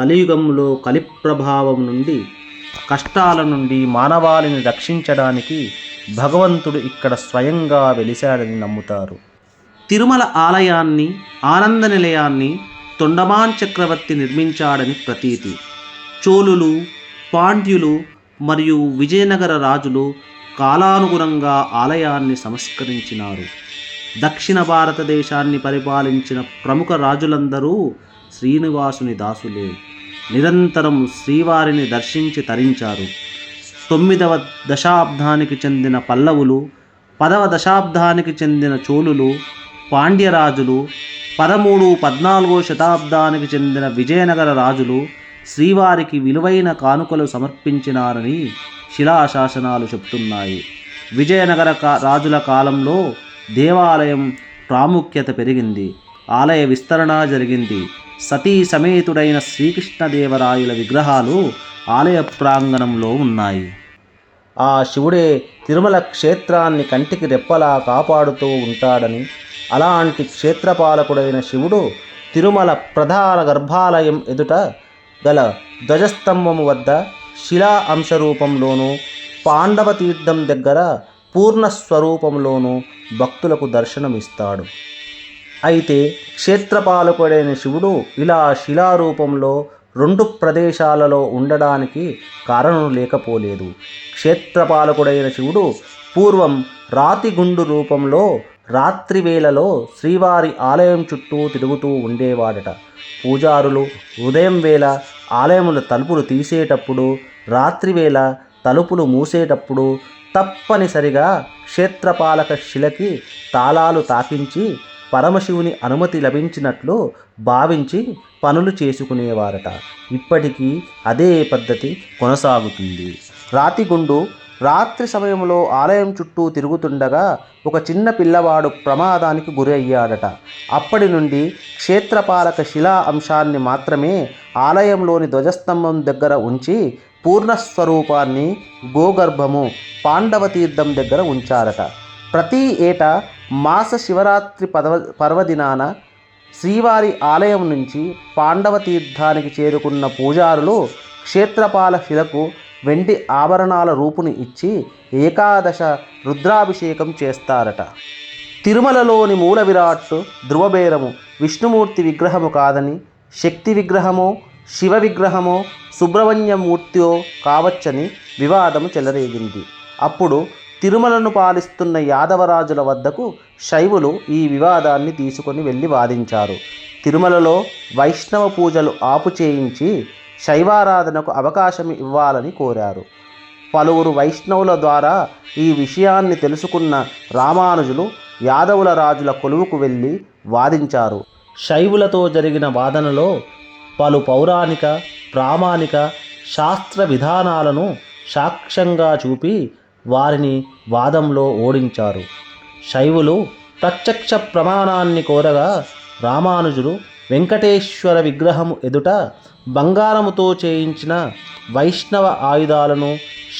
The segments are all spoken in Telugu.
కలియుగంలో కలి ప్రభావం నుండి కష్టాల నుండి మానవాళిని రక్షించడానికి భగవంతుడు ఇక్కడ స్వయంగా వెలిశాడని నమ్ముతారు. తిరుమల ఆలయాన్ని ఆనంద నిలయాన్ని తొండమాన్ చక్రవర్తి నిర్మించాడని ప్రతీతి. చోళులు పాండ్యులు మరియు విజయనగర రాజులు కాలానుగుణంగా ఆలయాన్ని సంస్కరించినారు. దక్షిణ భారతదేశాన్ని పరిపాలించిన ప్రముఖ రాజులందరూ శ్రీనివాసుని దాసులే. నిరంతరం శ్రీవారిని దర్శించి తరించారు. తొమ్మిదవ దశాబ్దానికి చెందిన పల్లవులు పదవ దశాబ్దానికి చెందిన చోళులు పాండ్యరాజులు పదమూడు పద్నాలుగో శతాబ్దానికి చెందిన విజయనగర రాజులు శ్రీవారికి విలువైన కానుకలు సమర్పించినారని శిలాశాసనాలు చెప్తున్నాయి విజయనగర కా రాజుల కాలంలో దేవాలయం ప్రాముఖ్యత పెరిగింది. ఆలయ విస్తరణ జరిగింది. సతీ సమేతుడైన శ్రీకృష్ణదేవరాయల విగ్రహాలు ఆలయ ప్రాంగణంలో ఉన్నాయి. ఆ శివుడే తిరుమల క్షేత్రాన్ని కంటికి రెప్పలా కాపాడుతూ ఉంటాడని అలాంటి క్షేత్రపాలకుడైన శివుడు తిరుమల ప్రధాన గర్భాలయం ఎదుట గల ధ్వజస్తంభము వద్ద శిలా అంశ రూపంలోనూ పాండవ తీర్థం దగ్గర పూర్ణ స్వరూపంలోనూ భక్తులకు దర్శనమిస్తాడు. అయితే క్షేత్రపాలకుడైన శివుడు ఇలా శిలారూపంలో రెండు ప్రదేశాలలో ఉండడానికి కారణం లేకపోలేదు. క్షేత్రపాలకుడైన శివుడు పూర్వం రాతిగుండు రూపంలో రాత్రి వేళలో శ్రీవారి ఆలయం చుట్టూ తిరుగుతూ ఉండేవాడట. పూజారులు ఉదయం వేళ ఆలయముల తలుపులు తీసేటప్పుడు రాత్రివేళ తలుపులు మూసేటప్పుడు తప్పనిసరిగా క్షేత్రపాలక శిలకి తాళాలు తాకించి పరమశివుని అనుమతి లభించినట్లు భావించి పనులు చేసుకునేవారట. ఇప్పటికీ అదే పద్ధతి కొనసాగుతుంది. రాతిగుండు రాత్రి సమయంలో ఆలయం చుట్టూ తిరుగుతుండగా ఒక చిన్న పిల్లవాడు ప్రమాదానికి గురి అయ్యాడట అప్పటి నుండి క్షేత్రపాలక శిలా అంశాన్ని మాత్రమే ఆలయంలోని ధ్వజస్తంభం దగ్గర ఉంచి పూర్ణస్వరూపాన్ని గోగర్భము పాండవ తీర్థం దగ్గర ఉంచారట. ప్రతి ఏటా మాస శివరాత్రి పదవ పర్వదినాన శ్రీవారి ఆలయం నుంచి పాండవ తీర్థానికి చేరుకున్న పూజారులు క్షేత్రపాల శిలకు వెండి ఆభరణాల రూపుని ఇచ్చి ఏకాదశ రుద్రాభిషేకం చేస్తారట. తిరుమలలోని మూల విరాట్ ధ్రువబేరము విష్ణుమూర్తి విగ్రహము కాదని శక్తి విగ్రహమో శివ విగ్రహమో సుబ్రహ్మణ్యమూర్తియో కావచ్చని వివాదము చెలరేగింది. అప్పుడు తిరుమలను పాలిస్తున్న యాదవరాజుల వద్దకు శైవులు ఈ వివాదాన్ని తీసుకొని వెళ్ళి వాదించారు. తిరుమలలో వైష్ణవ పూజలు ఆపు చేయించి శైవారాధనకు అవకాశం ఇవ్వాలని కోరారు. పలువురు వైష్ణవుల ద్వారా ఈ విషయాన్ని తెలుసుకున్న రామానుజులు యాదవుల రాజుల కొలువుకు వెళ్ళి వాదించారు. శైవులతో జరిగిన వాదనలో పలు పౌరాణిక ప్రామాణిక శాస్త్ర విధానాలను సాక్ష్యంగా చూపి వారిని వాదంలో ఓడించారు. శైవులు ప్రత్యక్ష ప్రమాణాన్ని కోరగా రామానుజులు వెంకటేశ్వర విగ్రహము ఎదుట బంగారముతో చేయించిన వైష్ణవ ఆయుధాలను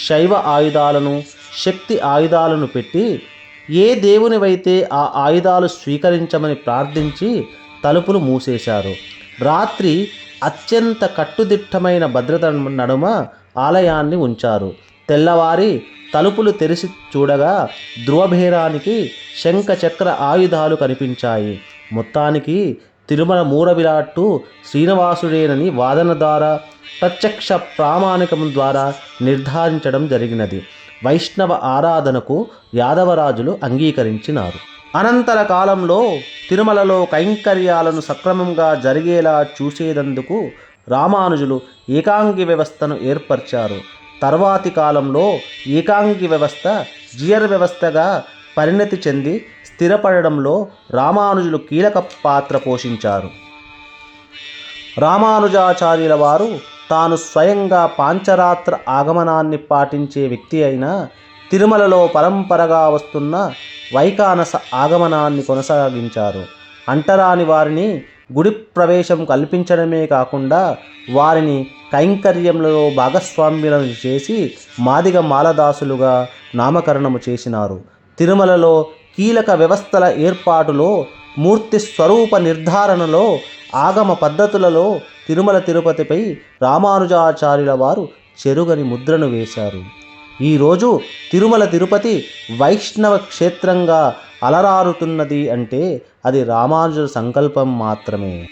శైవ ఆయుధాలను శక్తి ఆయుధాలను పెట్టి ఏ దేవునివైతే ఆ ఆయుధాలు స్వీకరించమని ప్రార్థించి తలుపులు మూసేశారు. రాత్రి అత్యంత కట్టుదిట్టమైన భద్రత నడుమ ఆలయాన్ని ఉంచారు. తెల్లవారి తలుపులు తెరిచి చూడగా ధ్రువభేరానికి శంఖ చక్ర ఆయుధాలు కనిపించాయి. మొత్తానికి తిరుమల మూరవిరాట్టు శ్రీనివాసుడేనని వాదన ద్వారా ప్రత్యక్ష ప్రామాణికం ద్వారా నిర్ధారించడం జరిగినది. వైష్ణవ ఆరాధనకు యాదవరాజులు అంగీకరించినారు. అనంతర కాలంలో తిరుమలలో కైంకర్యాలను సక్రమంగా జరిగేలా చూసేదందుకు రామానుజులు ఏకాంగి వ్యవస్థను ఏర్పరిచారు. తర్వాతి కాలంలో ఏకాంగి వ్యవస్థ జియర్ వ్యవస్థగా పరిణతి చెంది స్థిరపడడంలో రామానుజులు కీలక పాత్ర పోషించారు. రామానుజాచార్యుల వారు తాను స్వయంగా పాంచరాత్ర ఆగమనాన్ని పాటించే వ్యక్తి అయిన తిరుమలలో పరంపరగా వస్తున్న వైకానస ఆగమనాన్ని కొనసాగించారు. అంటరాని వారిని గుడి ప్రవేశం కల్పించడమే కాకుండా వారిని కైంకర్యంలో భాగస్వామ్యులను చేసి మాదిగ మాలదాసులుగా నామకరణము చేసినారు. తిరుమలలో కీలక వ్యవస్థల ఏర్పాటులో మూర్తి స్వరూప నిర్ధారణలో ఆగమ పద్ధతులలో తిరుమల తిరుపతిపై రామానుజాచార్యుల వారు చెరుగని ముద్రను వేశారు. ఈరోజు తిరుమల తిరుపతి వైష్ణవ క్షేత్రంగా అలరారుతున్నది అంటే అది రామానుజుల సంకల్పం మాత్రమే.